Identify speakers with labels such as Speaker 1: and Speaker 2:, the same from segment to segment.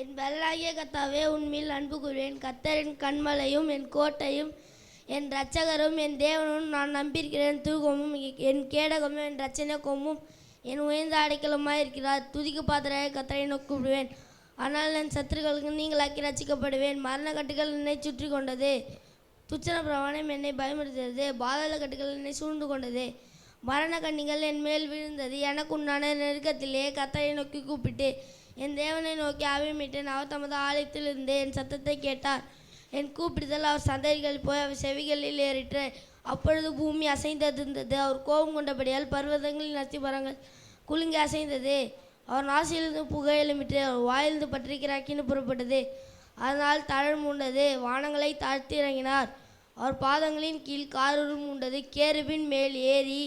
Speaker 1: என் பலனாகிய கத்தாவே உண்மையில் அன்பு கூறுவேன். கத்தரின் கண்மலையும் என் கோட்டையும் என் இரட்சகரும் என் தேவனும் நான் நம்பியிருக்கிறேன். தூக்கமும் என் கேடகமும் என் ரச்சனை கொம்பும் என் உயர்ந்த அடைக்கலமாக இருக்கிறார். துதிக்கு பாத்திராக கத்தரை நோக்கிவிடுவேன் ஆனால் என் சத்துருக்களுக்கு நீங்களாக்கி ரசிக்கப்படுவேன் மரண கட்டுகள் என்னை சுற்றி கொண்டது துச்சன பிரமாணம் என்னை பயமுறுத்தியது. பாதாள கட்டுகள் என்னை சூழ்ந்து கொண்டது மரண கண்ணிகள் என் மேல் விழுந்தது. எனக்கு உண்டான நெருக்கத்திலே கத்தரை நோக்கி கூப்பிட்டு என் தேவனை நோக்கி அவிமிட்டேன் அவர் தமது ஆலயத்தில் இருந்து என் சத்தத்தை கேட்டார். என் கூப்பிடுதல் அவர் சந்ததிகள் போய் அவர் செவிகளில் ஏறிற்று அப்பொழுது பூமி அசைந்திருந்தது அவர் கோபம் கொண்டபடியால் பர்வதங்களின் அஸ்திபரங்கள் குலுங்கி அசைந்தது. அவர் நாசிலிருந்து புகை எழுமிட்டு அவர் வாயிலிருந்து பற்றிக்கிற அக்கினி புறப்பட்டது. அதனால் தழல் மூண்டது. வானங்களை தாழ்த்தி இறங்கினார். அவர் பாதங்களின் கீழ் காரூரும் உண்டது கேருவின் மேல் ஏறி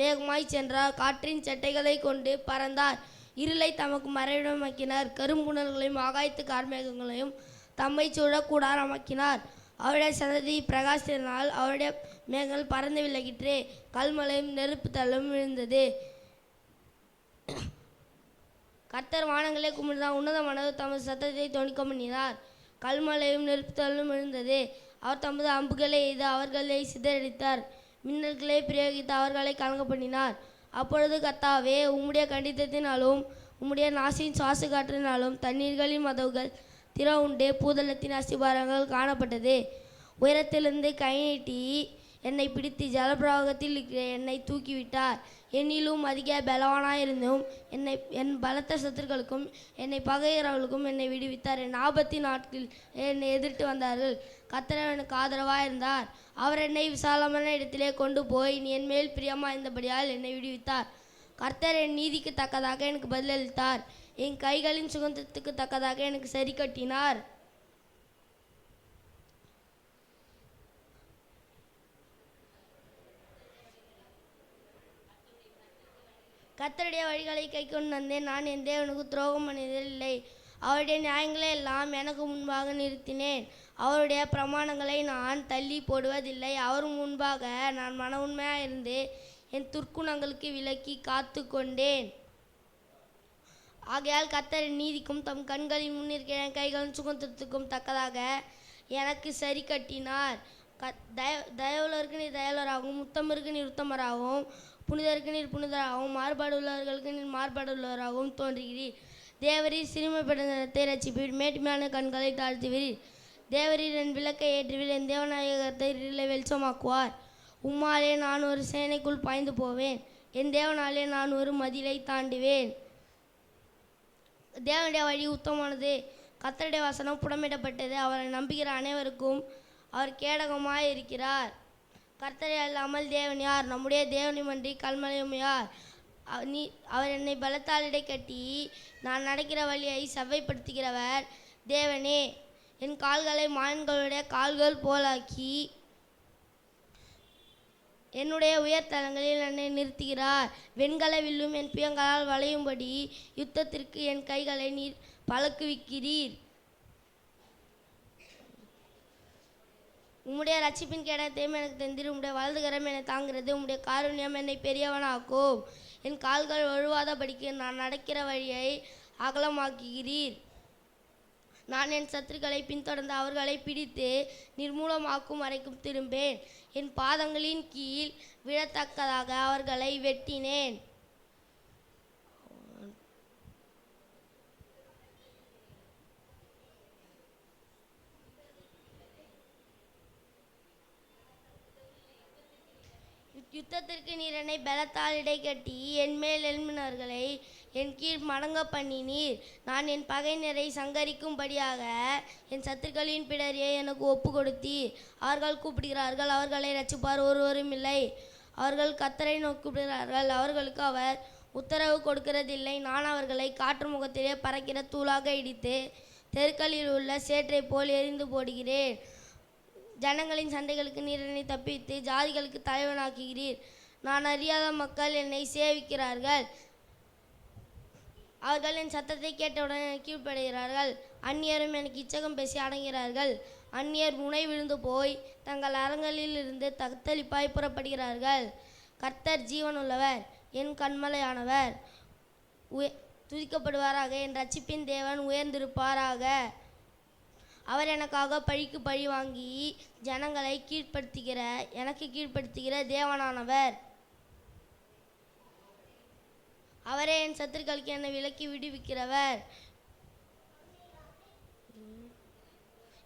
Speaker 1: வேகமாய் சென்றார். காற்றின் சட்டைகளை கொண்டு பறந்தார். இருளை தமக்கு மறைவிடமாக்கினார். கரும்புணர்களையும் ஆகாயத்து கார்மேகங்களையும் தம்மை சூழ கூடாரமாக்கினார் அவருடைய சந்ததி பிரகாசத்தினால் அவருடைய மேகங்கள் பறந்து விலகிற்று கல்மலையும் நெருப்பு தள்ளும் விழுந்தது. கர்த்தர் வானங்களே கும்பிடுதான் உன்னதமானது தமது சத்தத்தை துணிக்க பண்ணினார் கல்மலையும் நெருப்புத்தலும் விழுந்தது. அவர் தமது அம்புகளை எய்து அவர்களை சிதறடித்தார். மின்னல்களை பிரயோகித்து அவர்களை கலங்க பண்ணினார் அப்பொழுது கத்தாவே உம்முடைய கண்டித்தத்தினாலும் உம்முடைய நாசின் சுவாசு காற்றினாலும் தண்ணீர்களின் மதவுகள் திற உண்டு பூதளத்தின் அஸ்திபாரங்கள் காணப்பட்டது. உயரத்திலிருந்து கை நீட்டி என்னை பிடித்து ஜலப்பிரவாகத்தில் இருக்கிற என்னை தூக்கிவிட்டார். என்னிலும் அதிக பலவானாயிருந்தும் என்னை என் பலத்த சத்துருக்களுக்கும் என்னை பகையிறவர்களுக்கும் என்னை விடுவித்தார். என் ஆபத்தின் நாட்களில் என்னை எதிர்த்து வந்தார்கள். கத்தர் எனக்கு ஆதரவாக இருந்தார் அவர் என்னை விசாலமான இடத்திலே கொண்டு போய் நீ என் மேல் பிரியமாயிருந்தபடியால் என்னை விடுவித்தார். கர்த்தர் என் நீதிக்கு தக்கதாக எனக்கு பதிலளித்தார். என் கைகளின் சுதந்திரத்துக்கு தக்கதாக எனக்கு சரி கட்டினார். கத்தருடைய வழிகளை கை கொண்டு வந்தேன். நான் என் தேவனுக்கு துரோகம் பண்ணியதில்லை அவருடைய நியாயங்களை எல்லாம் எனக்கு முன்பாக நிறுத்தினேன். அவருடைய பிரமாணங்களை நான் தள்ளி போடுவதில்லை. அவர் முன்பாக நான் மன உண்மையாக இருந்து என் துர்க்குணங்களுக்கு விலக்கி காத்து கொண்டேன் ஆகையால் கத்தரின் நீதிக்கும் தம் கண்களின் முன்னிருக்கிற கைகளின் சுகந்திரத்துக்கும் தக்கதாக எனக்கு சரி கட்டினார். க தய தயவுள்ளவருக்கு நீர் தயவுள்ளவராகவும் உத்தமருக்கு நீர் உத்தமராகவும் புனிதருக்கு நீர் புனிதராகவும் மாறுபாடு உள்ளவர்களுக்கு நீர் மாறுபாடு உள்ளவராகவும் தோன்றுகிறீர். தேவரீர் சிறுமைப்படுத்த ரசிப்பீர் மேட்டுமையான கண்களை தாழ்த்துவீர். தேவரீர் என் விளக்கை ஏற்றுவீர். என் தேவநாயகத்தை இருளை வெளிச்சமாக்குவார் உம்மாலே நான் ஒரு சேனைக்குள் பாய்ந்து போவேன். என் தேவனாலே நான் ஒரு மதிலை தாண்டுவேன். தேவனுடைய வழி உத்தமானது கத்தருடைய வசனம் புடமிடப்பட்டது. அவரை நம்புகிற அனைவருக்கும் அவர் கேடகமாய் இருக்கிறார். கர்த்தரை அல்லாமல் தேவன் யார்? நம்முடைய தேவனிமன்றி கல்மலையும் யார்? நீ அவர் என்னை பலத்தால் இடை கட்டி நான் நடக்கிற வழியை செவ்வைப்படுத்துகிறவர் தேவனே. என் கால்களை மான்களுடைய கால்கள் போலாக்கி என்னுடைய உயர்தலங்களில் என்னை நிறுத்துகிறார். வெண்கல வில்லும் என் பியங்களால் வளையும்படி யுத்தத்திற்கு என் கைகளை நீர் பழக்குவிக்கிறீர். உம்முடைய ரட்சிப்பின் கேடத்தையும் எனக்கு தந்திரு. உம்முடைய வலதுகரம் என்னை தாங்கிறது உம்முடைய காருண்யம் என்னை பெரியவனாக்கும். என் கால்கள் வழுவாதபடிக்கு நான் நடக்கிற வழியை அகலமாக்குகிறீர். நான் என் சத்துருக்களை பின்தொடர்ந்து அவர்களை பிடித்து நிர்மூலமாக்கும் வரைக்கும் திரும்பேன். என் பாதங்களின் கீழ் விழத்தக்கதாக அவர்களை வெட்டினேன். யுத்தத்திற்கு நீர் என்னை பலத்தால் இடைக்கட்டி என் மேல் எழும்பினர்களை என் கீழ் மடங்க பண்ணினீர். நான் என் பகைஞரை சங்கரிக்கும்படியாக என் சத்துக்களின் பிடரியை எனக்கு ஒப்பு கொடுத்தீர். அவர்கள் கூப்பிடுகிறார்கள் அவர்களை ரசிப்பார் ஒருவரும் இல்லை. அவர்கள் கத்தரை நோக்கிவிடுகிறார்கள் அவர்களுக்கு அவர் உத்தரவு கொடுக்கிறதில்லை. நான் அவர்களை காற்று முகத்திலே பறக்கிற தூளாக இடித்து தெருக்களில் உள்ள சேற்றை போல் எரிந்து போடுகிறேன். ஜனங்களின் சண்டைகளுக்கு நீர் என்னை தப்பித்து ஜாதிகளுக்கு தலைவனாக்குகிறீர். நான் அறியாத மக்கள் என்னை சேவிக்கிறார்கள். அவர்கள் என் சத்தத்தை கேட்டவுடன் கீழ்ப்படுகிறார்கள். அந்நியரும் எனக்கு இச்சகம் பேசி அடங்கிறார்கள் அந்நியர் முனை விழுந்து போய் தங்கள் அரங்களில் இருந்து தத்தளிப்பாய் புறப்படுகிறார்கள். கர்த்தர் ஜீவனுள்ளவர் என் கண்மலையானவர். உய துதிக்கப்படுவாராக என் ரட்சிப்பின் தேவன் உயர்ந்திருப்பாராக. அவர் எனக்காக பழிக்கு பழி வாங்கி ஜனங்களை கீழ்ப்படுத்துகிற எனக்கு கீழ்ப்படுத்துகிற தேவனானவர். அவரே என் சத்துருக்களுக்கு என்னை விலக்கி விடுவிக்கிறவர்.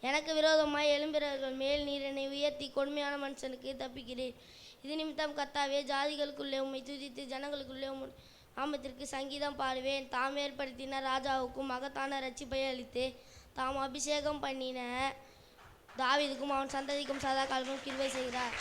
Speaker 1: எனக்கு விரோதமாய் எழும்பிறவர்கள் மேல் நீர் என்னை உயர்த்தி கொடுமையான மனுஷனுக்கு தப்பிக்கிறேன் இது நிமித்தம் கத்தாவே ஜாதிகளுக்குள்ளே உம்மை துதித்து ஜனங்களுக்குள்ளே உம் ஆமத்திற்கு சங்கீதம் பாடுவேன். தாம் ஏற்படுத்தின ராஜாவுக்கும் மகத்தான ரட்சிப்பை அளித்து தாம் அபிஷேகம் பண்ணின. தாவீதுக்கும் அவன் சந்ததிக்கும் சதா காலமும் கிருவை செய்கிறார்.